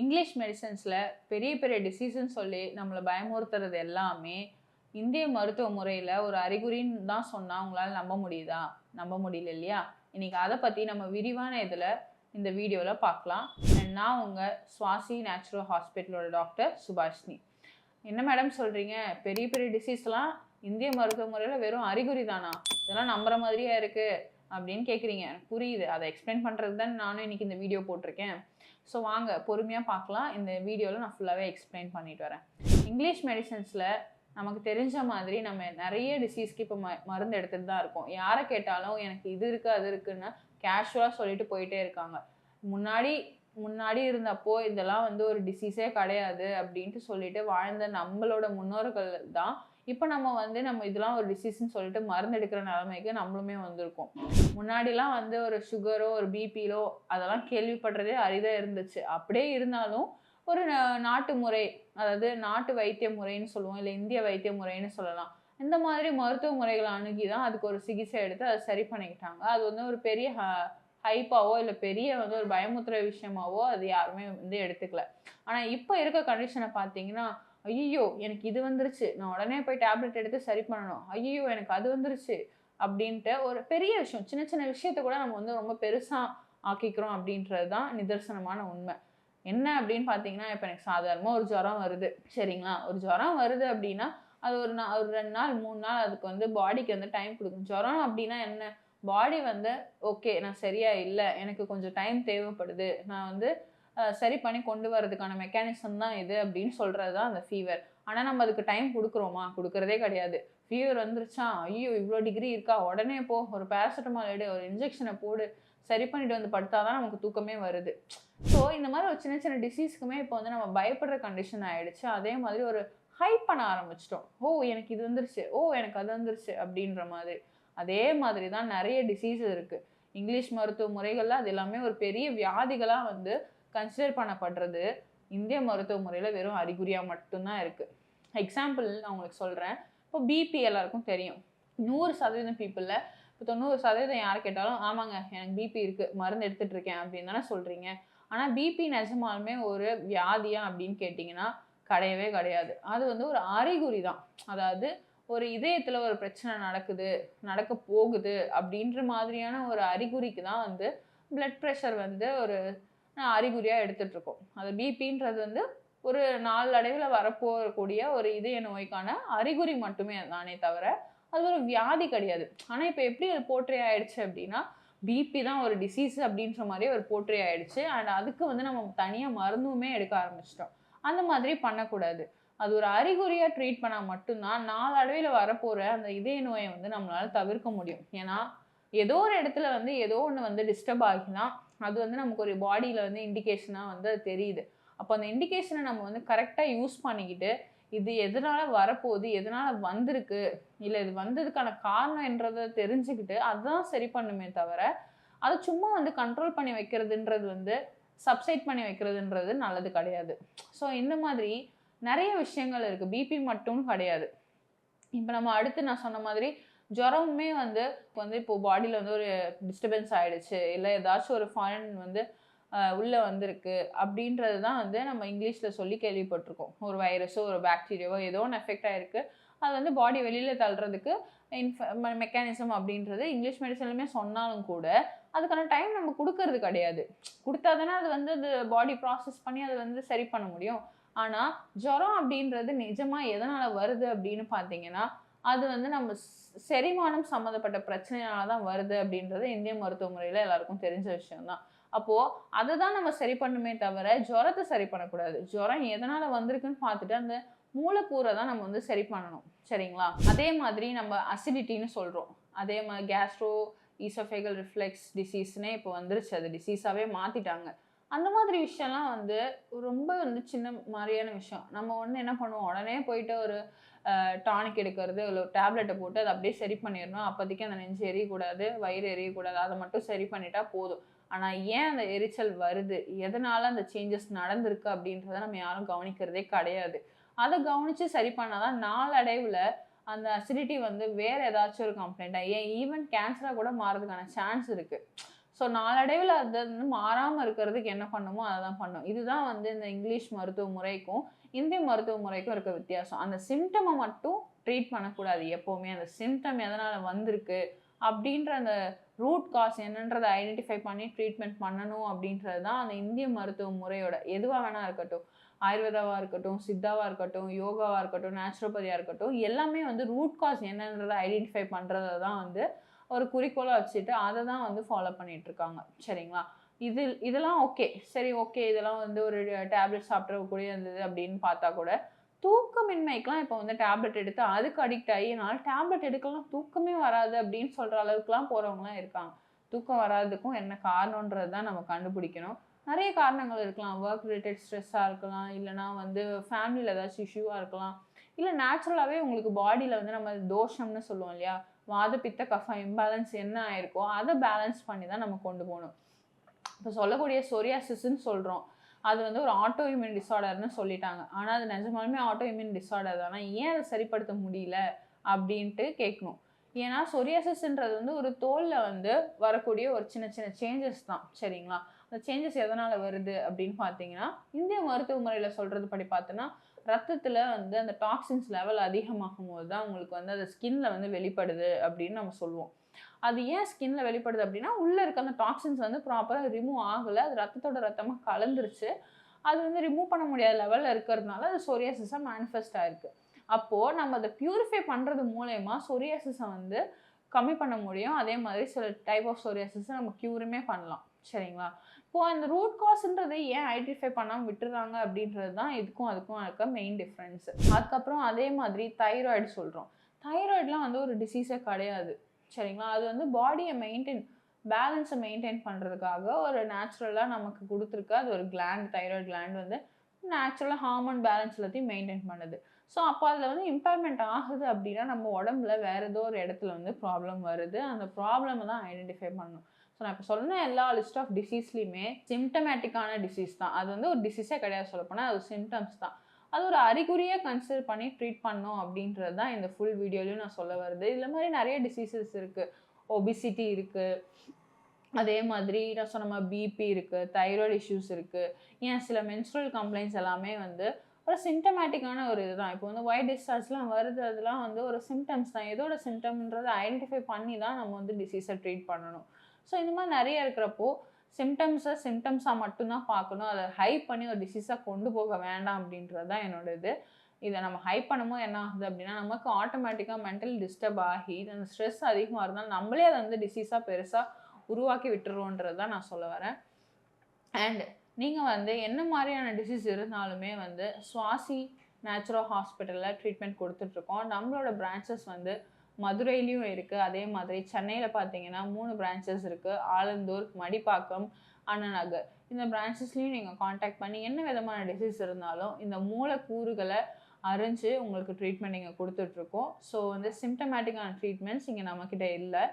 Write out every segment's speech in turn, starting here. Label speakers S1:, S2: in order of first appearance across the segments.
S1: English மெடிசன்ஸில் பெரிய பெரிய டிசீஸ்ன்னு சொல்லி நம்மளை பயமுறுத்துறது எல்லாமே இந்திய மருத்துவ முறையில் ஒரு அறிகுறின்னு தான் சொன்னால் உங்களால் நம்ப முடியுதா? நம்ப முடியல இல்லையா? இன்னைக்கு அதை பற்றி நம்ம விரிவான இதில் இந்த வீடியோவில் பார்க்கலாம். நான் உங்கள் சுவாசி நேச்சுரல் ஹாஸ்பிட்டலோட டாக்டர் சுபாஷினி. என்ன மேடம் சொல்கிறீங்க பெரிய பெரிய டிசீஸ்லாம் இந்திய மருத்துவ முறையில் வெறும் அறிகுறி தானா? இதெல்லாம் நம்புற மாதிரியா இருக்குது அப்படின்னு கேட்குறீங்க புரியுது. அதை எக்ஸ்பிளைன் பண்ணுறது தான் நானும் இன்றைக்கி இந்த வீடியோ போட்டிருக்கேன். ஸோ வாங்க பொறுமையாக பார்க்கலாம். இந்த வீடியோவில் நான் ஃபுல்லாகவே எக்ஸ்பிளைன் பண்ணிட்டு வரேன். இங்கிலீஷ் மெடிசன்ஸில் நமக்கு தெரிஞ்ச மாதிரி நம்ம நிறைய டிசீஸ்க்கு இப்போ ம மருந்து எடுத்துகிட்டு தான் இருக்கோம். யாரை கேட்டாலும் எனக்கு இது இருக்குது அது இருக்குன்னு கேஷுவலாக சொல்லிட்டு போயிட்டே இருக்காங்க. முன்னாடி முன்னாடி இருந்தப்போ இதெல்லாம் வந்து ஒரு டிசீஸே கிடையாது அப்படின்ட்டு சொல்லிட்டு வாழ்ந்த நம்மளோட முன்னோர்கள் தான். இப்போ நம்ம வந்து நம்ம இதெல்லாம் ஒரு டிசீஸ்ன்னு சொல்லிட்டு மருந்து எடுக்கிற நிலைமைக்கு நம்மளுமே வந்திருக்கோம். முன்னாடிலாம் வந்து ஒரு சுகரோ ஒரு பிபிலோ அதெல்லாம் கேள்விப்படுறதே அரிதாக இருந்துச்சு. அப்படியே இருந்தாலும் ஒரு நாட்டு முறை அதாவது நாட்டு வைத்திய முறைன்னு சொல்லுவோம் இல்லை இந்திய வைத்திய முறைன்னு சொல்லலாம். இந்த மாதிரி மருத்துவ முறைகளை அணுகி தான் அதுக்கு ஒரு சிகிச்சை எடுத்து அதை சரி பண்ணிக்கிட்டாங்க. அது வந்து ஒரு பெரிய ஹைப்பாவோ இல்லை பெரிய வந்து ஒரு பயமுத்துற விஷயமாவோ அது யாருமே வந்து எடுத்துக்கல. ஆனால் இப்போ இருக்க கண்டிஷனை பார்த்தீங்கன்னா ஐயோ எனக்கு இது வந்துருச்சு. நான் உடனே போய் டேப்லெட் எடுத்து சரி பண்ணணும். ஐயோ எனக்கு அது வந்துருச்சு அப்படின்ட்டு ஒரு பெரிய விஷயம். சின்ன சின்ன விஷயத்த கூட நம்ம வந்து ரொம்ப பெருசாக ஆக்கிக்கிறோம் அப்படின்றது தான் நிதர்சனமான உண்மை. என்ன அப்படின்னு பார்த்தீங்கன்னா இப்போ எனக்கு சாதாரணமாக ஒரு ஜுரம் வருது. சரிங்களா? ஒரு ஜுரம் வருது அப்படின்னா அது ஒரு நா ஒரு ரெண்டு நாள் மூணு நாள் அதுக்கு வந்து பாடிக்கு வந்து டைம் கொடுக்கும். ஜுரம் அப்படின்னா என்ன? பாடி வந்து ஓகே நான் சரியா இல்லை எனக்கு கொஞ்சம் டைம் தேவைப்படுது. நான் வந்து சரி பண்ணி கொண்டு வரதுக்கான மெக்கானிசம் தான் இது அப்படின்னு சொல்கிறது தான் அந்த ஃபீவர் ஆனால் நம்ம அதுக்கு டைம் கொடுக்குறோமா? கொடுக்குறதே கிடையாது. ஃபீவர் வந்துருச்சா? ஐயோ இவ்வளோ டிகிரி இருக்கா? உடனே போ ஒரு பேராசிட்டமால் எடு ஒரு இன்ஜெக்ஷனை போடு. சரி பண்ணிட்டு வந்து படுத்தாதான் நமக்கு தூக்கமே வருது. ஸோ இந்த மாதிரி ஒரு சின்ன சின்ன டிசீஸ்க்குமே இப்போ வந்து நம்ம பயப்படுற கண்டிஷன் ஆகிடுச்சு அதே மாதிரி ஒரு ஹைப் பண்ண ஆரம்பிச்சிட்டோம். ஓ எனக்கு இது வந்துருச்சு. ஓ எனக்கு அது வந்துருச்சு அப்படின்ற மாதிரி. அதே மாதிரி தான் நிறைய டிசீஸ் இருக்குது இங்கிலீஷ் மருத்துவ முறைகளில் அது எல்லாமே ஒரு பெரிய வியாதிகளாக வந்து கன்சிடர் பண்ணப்படுறது. இந்திய மருத்துவ முறையில் வெறும் அறிகுறியாக மட்டும்தான் இருக்குது எக்ஸாம்பிள் நான் உங்களுக்கு சொல்கிறேன் இப்போ பிபி எல்லாருக்கும் தெரியும். நூறு சதவீதம் பீப்புளில் இப்போ தொண்ணூறு சதவீதம் யார் கேட்டாலும் ஆமாங்க எனக்கு பிபி இருக்குது மருந்து எடுத்துகிட்டு இருக்கேன் அப்படின்னு தானே சொல்கிறீங்க ஆனால் பிபி நிஜமாலுமே ஒரு வியாதியா அப்படின்னு கேட்டிங்கன்னா கிடையவே கிடையாது. அது வந்து ஒரு அறிகுறி தான் அதாவது ஒரு இதயத்தில் ஒரு பிரச்சனை நடக்குது நடக்க போகுது அப்படின்ற மாதிரியான ஒரு அறிகுறிக்கு தான் வந்து பிளட் ப்ரெஷர் வந்து ஒரு அறிகுறியாக எடுத்துகிட்ருக்கோம் அது பிபின்றது வந்து ஒரு நாளடைவில் வரப்போகக்கூடிய ஒரு இதய நோய்க்கான அறிகுறி மட்டுமே தானே தவிர அது ஒரு வியாதி கிடையாது. ஆனால் இப்போ எப்படி அது போற்றி ஆயிடுச்சு அப்படின்னா பிபி தான் ஒரு டிசீஸ் அப்படின்ற மாதிரி ஒரு போற்றி ஆயிடுச்சு. அண்ட் அதுக்கு வந்து நம்ம தனியாக மருந்துமே எடுக்க ஆரம்பிச்சிட்டோம். அந்த மாதிரி பண்ணக்கூடாது. அது ஒரு அறிகுறியாக ட்ரீட் பண்ணால் மட்டும்தான் நாளடைவில் வரப்போகிற அந்த இதய நோயை வந்து நம்மளால் தவிர்க்க முடியும். ஏன்னா ஏதோ ஒரு இடத்துல வந்து ஏதோ ஒன்று வந்து டிஸ்டர்ப் ஆகினா அது வந்து நமக்கு ஒரு பாடியில் வந்து இண்டிகேஷனாக வந்து அது தெரியுது. அப்போ அந்த இண்டிகேஷனை நம்ம வந்து கரெக்டாக யூஸ் பண்ணிக்கிட்டு இது எதனால் வரப்போகுது எதனால் வந்திருக்கு இல்லை இது வந்ததுக்கான காரணம் என்றதை தெரிஞ்சுக்கிட்டு அதுதான் சரி பண்ணுமே தவிர அதை சும்மா வந்து கண்ட்ரோல் பண்ணி வைக்கிறதுன்றது வந்து சப்சைட் பண்ணி வைக்கிறதுன்றது நல்லது கிடையாது. ஸோ இந்த மாதிரி நிறைய விஷயங்கள் இருக்குது பிபி மட்டும் கிடையாது. இப்போ நம்ம அடுத்து நான் சொன்ன மாதிரி ஜுரமுமே வந்து இப்போ வந்து இப்போது பாடியில் வந்து ஒரு டிஸ்டர்பன்ஸ் ஆகிடுச்சு இல்லை ஏதாச்சும் ஒரு ஃபாரின் வந்து உள்ளே வந்திருக்கு. அப்படின்றது தான் வந்து நம்ம இங்கிலீஷில் சொல்லி கேள்விப்பட்டிருக்கோம். ஒரு வைரஸோ ஒரு பாக்டீரியாவோ ஏதோ ஒன்று எஃபெக்ட் ஆகிருக்கு அது வந்து பாடி வெளியில் தள்ளுறதுக்கு இன்ஃப மெக்கானிசம் அப்படின்றது இங்கிலீஷ் மெடிசன்லையுமே சொன்னாலும் கூட அதுக்கான டைம் நம்ம கொடுக்கறது கிடையாது. கொடுத்தா தானே அது வந்து அது பாடி ப்ராசஸ் பண்ணி அதை வந்து சரி பண்ண முடியும். ஆனால் ஜுரம் அப்படின்றது நிஜமாக எதனால் வருது அப்படின்னு பார்த்தீங்கன்னா அது வந்து நம்ம ஸ்- செரிமானம் சம்மந்தப்பட்ட பிரச்சனையால தான் வருது அப்படின்றது இந்திய மருத்துவ முறையில் எல்லாருக்கும் தெரிஞ்ச விஷயம்தான். அப்போது அதை தான் நம்ம சரி பண்ணுமே தவிர ஜுரத்தை சரி பண்ணக்கூடாது. ஜுரம் எதனால் வந்திருக்குன்னு பார்த்துட்டு அந்த மூலக்கூரை தான் நம்ம வந்து சரி பண்ணணும். சரிங்களா? அதே மாதிரி நம்ம அசிடிட்டின்னு சொல்கிறோம் அதே மாதிரி கேஸ்ட்ரோ ஈசோஃபேகல் ரிஃப்ளெக்ஸ் டிசீஸ்னே இப்போ வந்துருச்சு. அது டிசீஸாகவே மாற்றிட்டாங்க அந்த மாதிரி விஷயம்லாம் வந்து ரொம்ப வந்து சின்ன மாதிரியான விஷயம். நம்ம ஒன்று என்ன பண்ணுவோம்? உடனே போயிட்டு ஒரு டானிக் எடுக்கிறது இல்லை ஒரு டேப்லெட்டை போட்டு அதை அப்படியே சரி பண்ணிடணும். அப்போதைக்கு அந்த நெஞ்சு எரியக்கூடாது வயிறு எரியக்கூடாது. அதை மட்டும் சரி பண்ணிட்டா போதும். ஆனால் ஏன் அந்த எரிச்சல் வருது? எதனால் அந்த சேஞ்சஸ் நடந்திருக்கு அப்படின்றத நம்ம யாரும் கவனிக்கிறதே கிடையாது. அதை கவனித்து சரி பண்ணால் தான் நாளடைவில் அந்த அசிடிட்டி வந்து வேறு ஏதாச்சும் ஒரு கம்ப்ளைண்ட்டாக ஏன் ஈவன் கேன்சராக கூட மாறதுக்கான சான்ஸ் இருக்குது ஸோ நாளடைவில் அது வந்து மாறாமல் இருக்கிறதுக்கு என்ன பண்ணுமோ அதை தான் பண்ணும். இதுதான் வந்து இந்த இங்கிலீஷ் மருத்துவ முறைக்கும் இந்திய மருத்துவ முறைக்கும் இருக்க வித்தியாசம். அந்த சிம்டமை மட்டும் ட்ரீட் பண்ணக்கூடாது எப்போவுமே. அந்த சிம்டம் எதனால் வந்திருக்கு அப்படின்ற அந்த ரூட் காஸ் என்னன்றதை ஐடென்டிஃபை பண்ணி ட்ரீட்மெண்ட் பண்ணணும் அப்படின்றது தான் அந்த இந்திய மருத்துவ முறையோட எதுவாக வேணா இருக்கட்டும். ஆயுர்வேதாவாக இருக்கட்டும் சித்தாவாக இருக்கட்டும் யோகாவாக இருக்கட்டும் நேச்சுரோபதியாக இருக்கட்டும் எல்லாமே வந்து ரூட் காஸ் என்னன்றதை ஐடென்டிஃபை பண்ணுறத தான் வந்து ஒரு குறிக்கோளாக வச்சுட்டு அதை தான் வந்து ஃபாலோ பண்ணிட்டு இருக்காங்க சரிங்களா? இது இதெல்லாம் ஓகே சரி ஓகே இதெல்லாம் வந்து ஒரு டேப்லெட் சாப்பிட்றக்கூடிய இருந்தது அப்படின்னு பார்த்தா கூட தூக்கமின்மைக்கெலாம் இப்போ வந்து டேப்லெட் எடுத்து அதுக்கு அடிக்ட் ஆகி என்னால் டேப்லெட் எடுக்கலாம் தூக்கமே வராது அப்படின்னு சொல்கிற அளவுக்குலாம் போகிறவங்களாம் இருக்காங்க. தூக்கம் வராதுக்கும் என்ன காரணன்றது தான் நம்ம கண்டுபிடிக்கணும். நிறைய காரணங்கள் இருக்கலாம். ஒர்க் ரிலேட்டட் ஸ்ட்ரெஸ்ஸாக இருக்கலாம். இல்லைனா வந்து ஃபேமிலியில் ஏதாச்சும் இஷ்யூவாக இருக்கலாம். இல்லை நேச்சுரலாகவே உங்களுக்கு பாடியில் வந்து நம்ம தோஷம்னு சொல்லுவோம் இல்லையா? வாத பித்த கஃபம் இம்பேலன்ஸ் என்ன ஆயிருக்கோ அதை பேலன்ஸ் பண்ணி தான் நம்ம கொண்டு போகணும். இப்போ சொல்லக்கூடிய சொரியாசிஸ்ன்னு சொல்கிறோம் அது வந்து ஒரு ஆட்டோ இம்யூன் டிஸார்டர்னு சொல்லிட்டாங்க. ஆனால் அது நிஜமாலுமே ஆட்டோ இம்யூன் டிஸார்டர் தானே? ஏன் அதை சரிப்படுத்த முடியல? அப்படின்ட்டு கேட்கணும். ஏன்னா சொரியாசிஸ்ன்றது வந்து ஒரு தோலில் வந்து வரக்கூடிய ஒரு சின்ன சின்ன சேஞ்சஸ் தான். சரிங்களா? அந்த சேஞ்சஸ் எதனால் வருது அப்படின்னு பார்த்தீங்கன்னா இந்திய மருத்துவ முறையில் சொல்கிறது படி பார்த்தோன்னா ரத்தத்தில் வந்து அந்த டாக்ஸின்ஸ் லெவல் அதிகமாகும் போது தான் உங்களுக்கு வந்து அது ஸ்கின்ல வந்து வெளிப்படுது அப்படின்னு நம்ம சொல்லுவோம். அது ஏன் ஸ்கின்ல வெளிப்படுது அப்படின்னா உள்ளே இருக்க அந்த டாக்ஸின்ஸ் வந்து ப்ராப்பராக ரிமூவ் ஆகலை. அது ரத்தத்தோட ரத்தமாக கலந்துருச்சு. அது வந்து ரிமூவ் பண்ண முடியாத லெவலில் இருக்கிறதுனால அது சொரியாசிஸாக மேனிஃபெஸ்ட் ஆயிருக்கு. அப்போது நம்ம அதை பியூரிஃபை பண்ணுறது மூலயமா சொரியாசிஸை வந்து கம்மி பண்ண முடியும். அதே மாதிரி சில டைப் ஆஃப் சொரியாசிஸை நம்ம க்யூருமே பண்ணலாம். சரிங்களா? இப்போது அந்த ரூட் காசுன்றதை ஏன் ஐடென்டிஃபை பண்ணாமல் விட்டுறாங்க அப்படின்றது தான் இதுக்கும் அதுக்கும் இருக்க மெயின் டிஃப்ரென்ஸ் அதுக்கப்புறம் அதே மாதிரி தைராய்டு சொல்கிறோம் தைராய்டுலாம் வந்து ஒரு டிசீஸே கிடையாது. சரிங்களா? அது வந்து பாடியை மெயின்டைன் பேலன்ஸை மெயின்டைன் பண்ணுறதுக்காக ஒரு நேச்சுரலாக நமக்கு கொடுத்துருக்க. அது ஒரு கிளாண்ட் தைராய்டு கிளாண்ட் வந்து நேச்சுரலாக ஹார்மோன் பேலன்ஸ் எல்லாத்தையும் மெயின்டைன் பண்ணுது. ஸோ அப்போ அதில் வந்து இம்பேர்மெண்ட் ஆகுது அப்படின்னா நம்ம உடம்புல வேறு ஏதோ ஒரு இடத்துல வந்து ப்ராப்ளம் வருது. அந்த ப்ராப்ளமை தான் ஐடென்டிஃபை பண்ணணும். ஸோ நான் இப்போ சொன்ன எல்லா லிஸ்ட் ஆஃப் டிசீஸ்லையுமே சிம்டமேட்டிக்கான டிசீஸ் தான். அது வந்து ஒரு டிசீஸே கிடையாது சொல்லப்போனால் அது சிம்டம்ஸ் தான். அது ஒரு அறிகுறியாக கன்சிடர் பண்ணி ட்ரீட் பண்ணோம் அப்படின்றது தான் இந்த ஃபுல் வீடியோலையும் நான் சொல்ல வருது. இதில் மாதிரி நிறைய டிசீசஸ் இருக்குது ஒபிசிட்டி இருக்குது அதே மாதிரி நான் சொன்ன மாதிரி பிபி இருக்குது தைராய்டு இஷ்யூஸ் இருக்குது ஏன் சில மென்ஸ்ட்ரல் கம்ப்ளைண்ட்ஸ் எல்லாமே வந்து ஒரு சிம்டமேட்டிக்கான ஒரு இதுதான் இப்போ வந்து ஒயிட் டிஸ்சார்ஜ்லாம் வருது அதெல்லாம் வந்து ஒரு சிம்டம்ஸ் தான். எதோட சிம்டம்ன்றதை ஐடென்டிஃபை பண்ணி தான் நம்ம வந்து டிசீஸை ட்ரீட் பண்ணணும். ஸோ இந்த மாதிரி நிறைய இருக்கிறப்போ சிம்டம்ஸை சிம்டம்ஸாக மட்டும்தான் பார்க்கணும். அதை ஹை பண்ணி ஒரு டிசீஸாக கொண்டு போக வேண்டாம் அப்படின்றது தான் என்னோட இது. இதை நம்ம ஹை பண்ணும்போது என்ன ஆகுது அப்படின்னா நமக்கு ஆட்டோமேட்டிக்காக மென்டல் டிஸ்டர்ப் ஆகி அந்த ஸ்ட்ரெஸ் அதிகமாக இருந்தால் நம்மளே அதை வந்து டிசீஸாக பெருசாக உருவாக்கி விட்டுருவோன்றது தான் நான் சொல்ல வரேன். அண்ட் நீங்கள் வந்து என்ன மாதிரியான டிசீஸ் இருந்தாலுமே வந்து சுவாசி நேச்சுரல் ஹாஸ்பிட்டலில் ட்ரீட்மெண்ட் கொடுத்துட்ருக்கோம் நம்மளோட பிரான்ச்சஸ் வந்து மதுரையிலையும் இருக்குது அதே மாதிரி சென்னையில் பார்த்தீங்கன்னா மூணு பிரான்ச்சஸ் இருக்குது ஆலந்தூர் மடிப்பாக்கம் அண்ணநகர். இந்த பிரான்ச்சஸ்லையும் நீங்கள் காண்டாக்ட் பண்ணி என்ன விதமான டிசீஸ் இருந்தாலும் இந்த மூலக்கூறுகளை அறிஞ்சு உங்களுக்கு ட்ரீட்மெண்ட் இங்கே கொடுத்துட்ருக்கோம். ஸோ வந்து சிம்டமேட்டிக்கான ட்ரீட்மெண்ட்ஸ் இங்கே நம்மக்கிட்ட இல்லை.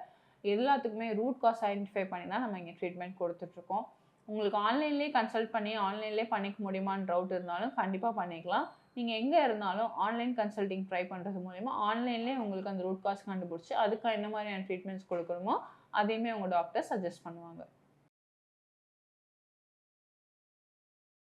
S1: எல்லாத்துக்குமே ரூட் காஸ் ஐடென்டிஃபை பண்ணி தான் நம்ம இங்கே ட்ரீட்மெண்ட் கொடுத்துட்ருக்கோம். உங்களுக்கு ஆன்லைன்லேயே கன்சல்ட் பண்ணி ஆன்லைன்லேயே பண்ணிக்க முடியுமான்னு டவுட் இருந்தாலும் கண்டிப்பாக பண்ணிக்கலாம். நீங்கள் எங்கே இருந்தாலும் ஆன்லைன் கன்சல்டிங் ட்ரை பண்ணுறது மூலிமா ஆன்லைன்லேயே உங்களுக்கு அந்த ரூட் காஸ் கண்டுபிடிச்சி அதுக்கு என்ன மாதிரியான ட்ரீட்மெண்ட்ஸ் கொடுக்கணுமோ அதையுமே உங்கள் டாக்டர் சஜஸ்ட் பண்ணுவாங்க.